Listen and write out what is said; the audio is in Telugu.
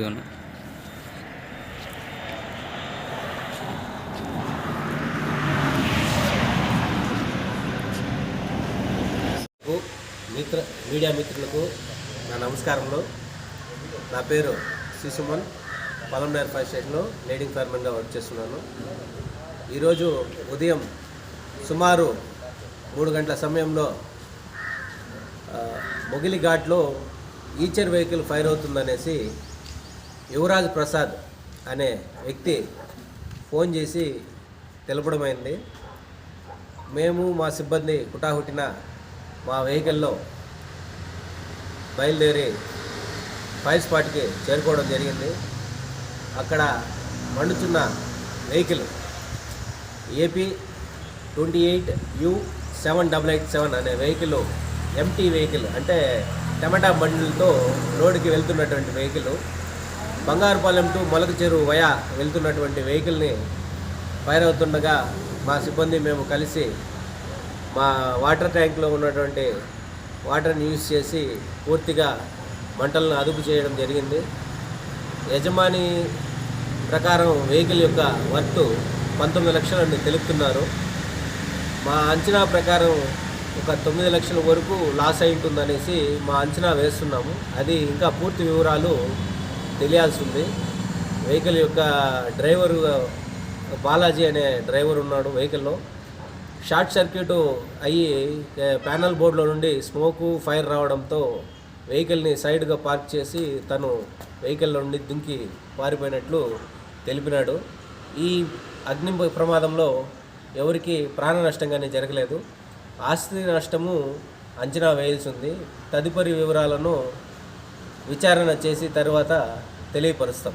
వీడియోను. మిత్ర మీడియా మిత్రులకు నా నమస్కారములు. నా పేరు శిశుమన్ పలంనేర్ ఫైర్ స్టేషన్లో లీడింగ్ ఫైర్మెన్గా వర్క్ చేస్తున్నాను. ఈరోజు ఉదయం సుమారు మూడు గంటల సమయంలో మొగిలి ఘాట్లో ఈచర్ వెహికల్ ఫైర్ అవుతుందనేసి యువరాజ్ ప్రసాద్ అనే వ్యక్తి ఫోన్ చేసి తెలపడమైంది మేము మా సిబ్బంది హుటాహుటిన మా వెహికల్లో బయలుదేరి ఫైర్ స్పాట్కి చేరుకోవడం జరిగింది. అక్కడ మండుతున్న vehicle AP twenty eight U seven double eight seven అనే వెహికల్ ఎంటీ వెహికల్ అంటే టమాటా బండ్లతో రోడ్డుకి వెళ్తున్నటువంటి వెహికల్. బంగారుపాలెం టు మొలక చెరువు వయా వెళ్తున్నటువంటి వెహికల్ని ఫైర్ అవుతుండగా మా సిబ్బంది మేము కలిసి మా వాటర్ ట్యాంక్లో ఉన్నటువంటి వాటర్ని యూజ్ చేసి పూర్తిగా మంటలను అదుపు చేయడం జరిగింది. యజమాని ప్రకారం వెహికల్ యొక్క వర్త్ పంతొమ్మిది లక్షలని తెలుపుతున్నారు. మా అంచనా ప్రకారం ఒక తొమ్మిది లక్షల వరకు లాస్ అయి ఉంటుందనేసి మా అంచనా వేస్తున్నాము. అది ఇంకా పూర్తి వివరాలు తెలియాల్సి ఉంది వెహికల్ యొక్క డ్రైవరు బాలాజీ అనే డ్రైవర్ ఉన్నాడు వెహికల్లో. షార్ట్ సర్క్యూట్ అయ్యి ప్యానల్ బోర్డులో నుండి స్మోకు ఫైర్ రావడంతో వెహికల్ని సైడ్గా పార్క్ చేసి తను వెహికల్లో నుండి దుంకి పారిపోయినట్లు తెలిపినాడు. ఈ అగ్ని ప్రమాదంలో ఎవరికి ప్రాణ నష్టం కానీ జరగలేదు. ఆస్తి నష్టము అంచనా వేయాల్సి ఉంది. తదుపరి వివరాలను విచారణ చేసి తర్వాత తెలియపరుస్తాం.